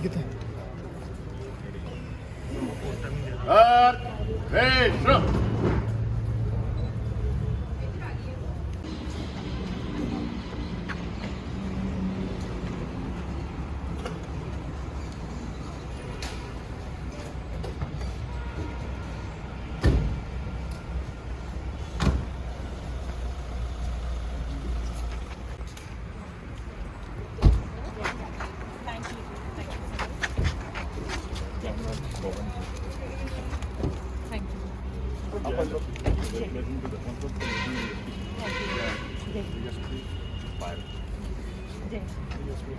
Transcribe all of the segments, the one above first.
ਕਿੱਥੇ? Yes, please. Five. Yes. Yes, please.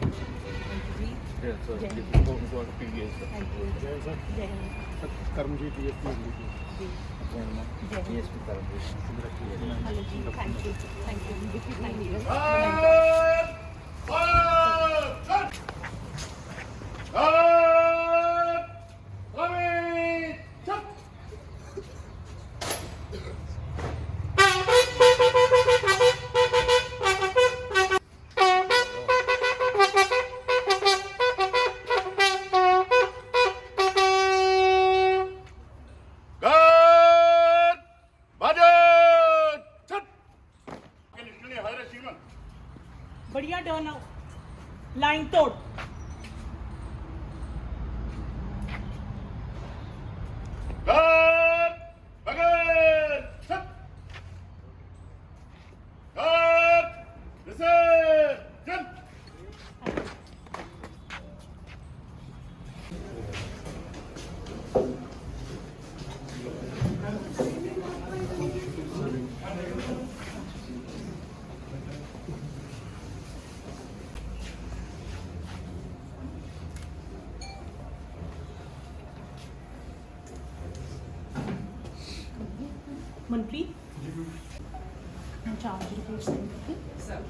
Yeah, so if you go go on PDS. Yes, sir. Karmjit, yes, please. Yes, please. Hello, Thank you. Thank you. Thank you. बढ़िया turn line तोड़ Manpreet charge report send ਕਰਕੇ sir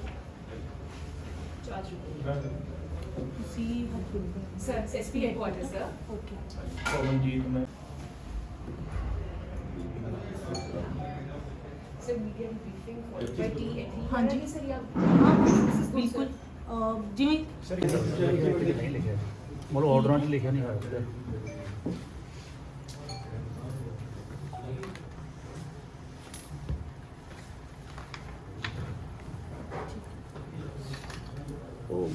charge report ਤੁਸੀਂ Harpur sir SP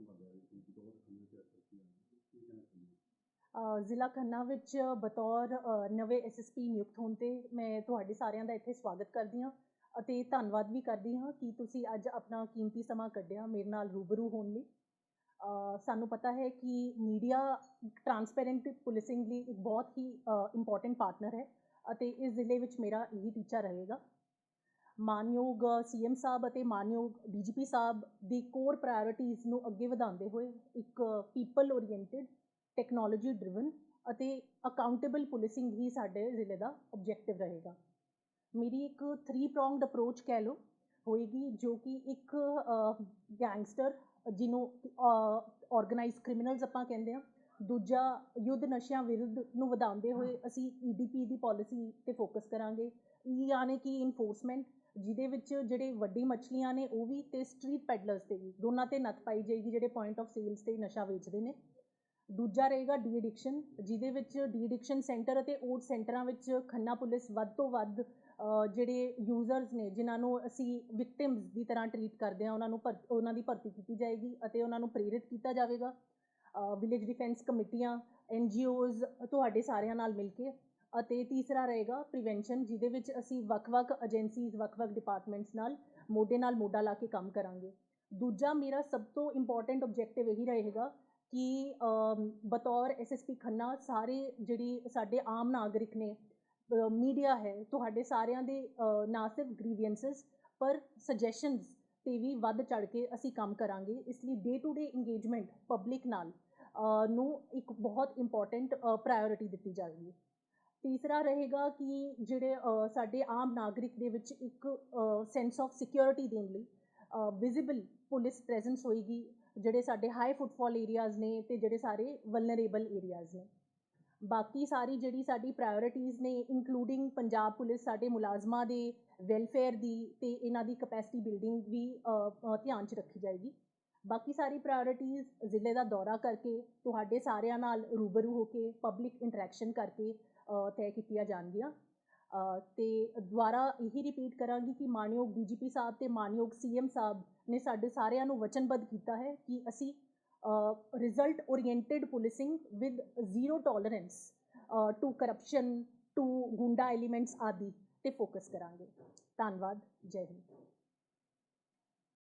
'ਚ ਲਿਖਿਆ ਨਹੀਂ ਹੋਇਆ ਉਹ thank you sir ਅ, ਜ਼ਿਲ੍ਹਾ ਖੰਨਾ ਵਿੱਚ ਬਤੌਰ ਅ, ਨਵੇਂ ਐਸਐਸਪੀ ਨਿਯੁਕਤ ਹੋਣ ਤੇ ਮੈਂ ਤੁਹਾਡੇ ਸਾਰਿਆਂ ਦਾ ਇੱਥੇ ਸਵਾਗਤ ਕਰਦੀ ਹਾਂ ਅਤੇ ਧੰਨਵਾਦ ਵੀ ਕਰਦੀ ਹਾਂ ਕਿ ਤੁਸੀਂ ਅੱਜ ਆਪਣਾ ਕੀਮਤੀ ਸਮਾਂ ਕੱਢਿਆ ਮੇਰੇ ਨਾਲ ਰੂਬਰੂ ਹੋਣ ਲਈ। ਸਾਨੂੰ ਪਤਾ ਹੈ ਕਿ ਮੀਡੀਆ ਟਰਾਂਸਪੇਰੈਂਟ ਪੁਲਿਸਿੰਗ ਲਈ ਇੱਕ ਬਹੁਤ ਹੀ ਇੰਪੋਰਟੈਂਟ ਪਾਰਟਨਰ ਹੈ ਅਤੇ ਇਸ ਜ਼ਿਲ੍ਹੇ ਵਿੱਚ ਮੇਰਾ ਇਹੀ ਟੀਚਾ ਰਹੇਗਾ। ਮਾਨਯੋਗ ਸੀਐਮ ਸਾਹਿਬ ਅਤੇ ਮਾਨਯੋਗ ਡੀਜੀਪੀ ਸਾਹਿਬ ਦੀ ਕੋਰ ਪ੍ਰਾਇੋਰਟੀਜ਼ ਨੂੰ ਅੱਗੇ ਵਧਾਉਂਦੇ ਹੋਏ ਇੱਕ ਪੀਪਲ ਓਰੀਐਂਟਡ ਟੈਕਨੋਲੋਜੀ ਡਰਿਵਨ ਅਤੇ ਅਕਾਊਂਟੇਬਲ ਪੁਲਿਸਿੰਗ ਹੀ ਸਾਡੇ ਜ਼ਿਲ੍ਹੇ ਦਾ ਆਬਜੈਕਟਿਵ ਰਹੇਗਾ। ਮੇਰੀ ਇੱਕ ਥਰੀ ਪ੍ਰੋਂਗਡ ਅਪਰੋਚ ਕਹਿ ਲਓ ਹੋਏਗੀ ਜੋ ਕਿ ਇੱਕ ਗੈਂਗਸਟਰ ਜਿਹਨੂੰ ਆਰਗੇਨਾਈਜ਼ ਕ੍ਰਿਮੀਨਲਸ ਆਪਾਂ ਕਹਿੰਦੇ ਆ ਦੂਜਾ ਯੁੱਧ ਨਸ਼ਿਆਂ ਵਿਰੁੱਧ ਨੂੰ ਵਧਾਉਂਦੇ ਹੋਏ ਅਸੀਂ ਈਡੀਪੀ ਦੀ ਪਾਲਿਸੀ ਤੇ ਫੋਕਸ ਕਰਾਂਗੇ। ਈ ਯਾਨੀ ਕਿ ਇਨਫੋਰਸਮੈਂਟ ਜਿਹਦੇ ਵਿੱਚ ਜਿਹੜੇ ਵੱਡੀ ਮੱਛਲੀਆਂ ਨੇ, ਉਹ ਵੀ ਤੇ ਸਟਰੀਟ ਪੈਡਲਰਸ ਤੇ ਵੀ। ਦੋਨਾਂ ਤੇ ਨੱਥ ਪਾਈ ਜਾਏਗੀ ਜਿਹੜੇ ਪੁਆਇੰਟ ਆਫ ਸੇਲਸ ਤੇ ਨਸ਼ਾ ਵੇਚਦੇ ਨੇ। ਦੂਜਾ ਰਹੇਗਾ ਡੀ ਐਡਿਕਸ਼ਨ ਜਿਹਦੇ ਵਿੱਚ ਡੀ ਐਡਿਕਸ਼ਨ ਸੈਂਟਰ ਅਤੇ ਓਟ ਸੈਂਟਰਾਂ ਵਿੱਚ ਖੰਨਾ ਪੁਲਿਸ ਵੱਧ ਤੋਂ ਵੱਧ ਜਿਹੜੇ ਯੂਜ਼ਰਸ ਨੇ, ਜਿਨ੍ਹਾਂ ਨੂੰ ਅਸੀਂ ਵਿਕਟਿਮਸ ਦੀ ਤਰ੍ਹਾਂ ਟਰੀਟ ਕਰਦੇ ਆ ਉਹਨਾਂ ਨੂੰ ਭਰ- ਉਹਨਾਂ ਦੀ ਭਰਤੀ ਕੀਤੀ ਜਾਏਗੀ ਅਤੇ ਉਹਨਾਂ ਨੂੰ ਪ੍ਰੇਰਿਤ ਕੀਤਾ ਜਾਵੇਗਾ। ਵਿਲੇਜ ਡਿਫੈਂਸ ਕਮੇਟੀਆਂ ਐਨਜੀਓਜ਼ ਤੁਹਾਡੇ ਸਾਰਿਆਂ ਨਾਲ ਮਿਲ ਕੇ ਅਤੇ ਤੀਸਰਾ ਰਹੇਗਾ ਪ੍ਰੀਵੈਂਸ਼ਨ ਜਿਹਦੇ ਵਿੱਚ ਅਸੀਂ ਵੱਖ-ਵੱਖ ਏਜੰਸੀਜ਼ ਵੱਖ-ਵੱਖ ਡਿਪਾਰਟਮੈਂਟਸ ਨਾਲ ਮੋਢੇ ਨਾਲ ਮੋਢਾ ਲਾ ਕੇ ਕੰਮ ਕਰਾਂਗੇ। ਦੂਜਾ ਮੇਰਾ ਸਭ ਤੋਂ ਇੰਪੋਰਟੈਂਟ ਆਬਜੈਕਟਿਵ ਇਹੀ ਰਹੇਗਾ ਕਿ ਅਮ, ਬਤੌਰ ਐਸਐਸਪੀ ਖੰਨਾ ਸਾਰੇ ਜਿਹੜੀ ਸਾਡੇ ਆਮ ਨਾਗਰਿਕ ਨੇ ਮੀਡੀਆ ਹੈ ਤੁਹਾਡੇ ਸਾਰਿਆਂ ਦੇ ਨਾ ਸਿਰਫ ਗ੍ਰੀਵੈਂਸਸ ਪਰ ਸੁਜੈਸ਼ਨਸ ਤੇ ਵੀ ਵੱਧ ਚੜ ਕੇ ਅਸੀਂ ਕੰਮ ਕਰਾਂਗੇ। ਇਸ ਲਈ day to day engagement public ਨਾਲ ਨੂੰ ਇੱਕ ਬਹੁਤ ਇੰਪੋਰਟੈਂਟ ਪ੍ਰਾਇੋਰਿਟੀ ਦਿੱਤੀ ਜਾਵੇਗੀ। ਤੀਸਰਾ ਰਹੇਗਾ ਕਿ ਜਿਹੜੇ ਸਾਡੇ ਆਮ ਨਾਗਰਿਕ ਦੇ ਵਿੱਚ ਇੱਕ ਸੈਂਸ ਆਫ ਸਿਕਿਉਰਿਟੀ ਦੇਣ ਲਈ ਵਿਜ਼ੀਬਲ ਪੁਲਿਸ ਪ੍ਰੈਜ਼ੈਂਸ ਹੋਏਗੀ, ਜਿਹੜੇ ਸਾਡੇ ਹਾਈ ਫੁੱਟਫਾਲ ਏਰੀਆਜ਼ ਨੇ ਤੇ ਜਿਹੜੇ ਸਾਰੇ ਵਲਨਰੇਬਲ ਏਰੀਆਜ਼ ਨੇ। ਬਾਕੀ ਸਾਰੀ ਜਿਹੜੀ ਸਾਡੀ ਪ੍ਰਾਇੋਰਟੀਜ਼ ਨੇ ਇਨਕਲੂਡਿੰਗ ਪੰਜਾਬ ਪੁਲਿਸ ਸਾਡੇ ਮੁਲਾਜ਼ਮਾਂ ਦੇ ਵੈਲਫੇਅਰ ਦੀ ਤੇ ਇਹਨਾਂ ਦੀ ਕਪੈਸਿਟੀ ਬਿਲਡਿੰਗ ਵੀ ਧਿਆਨ 'ਚ ਰੱਖੀ ਜਾਏਗੀ। ਬਾਕੀ ਸਾਰੀ ਪ੍ਰਾਇੋਰਟੀਜ਼ ਜ਼ਿਲ੍ਹੇ ਦਾ ਦੌਰਾ ਕਰਕੇ, ਤੁਹਾਡੇ ਸਾਰਿਆਂ ਨਾਲ ਰੂਬਰੂ ਹੋ ਕੇ ਪਬਲਿਕ ਇੰਟਰੈਕਸ਼ਨ ਕਰਕੇ ਤੈਅ ਕੀਤੀਆਂ ਜਾਣਗੀਆਂ। ਅ, ਤੇ ਦੁਬਾਰਾ ਇਹੀ ਰਿਪੀਟ ਕਰਾਂਗੀ ਕਿ ਮਾਨਯੋਗ ਡੀਜੀਪੀ ਸਾਹਿਬ ਤੇ ਮਾਨਯੋਗ ਸੀਐਮ ਸਾਹਿਬ ਨੇ ਸਾਡੇ ਸਾਰਿਆਂ ਨੂੰ ਵਚਨਬੱਧ ਕੀਤਾ ਹੈ ਕਿ ਅਸੀਂ result oriented policing with zero tolerance to corruption to goonda elements ਆਦਿ ਤੇ ਫੋਕਸ ਕਰਾਂਗੇ। ਧੰਨਵਾਦ। ਜੈ ਹਿੰਦ।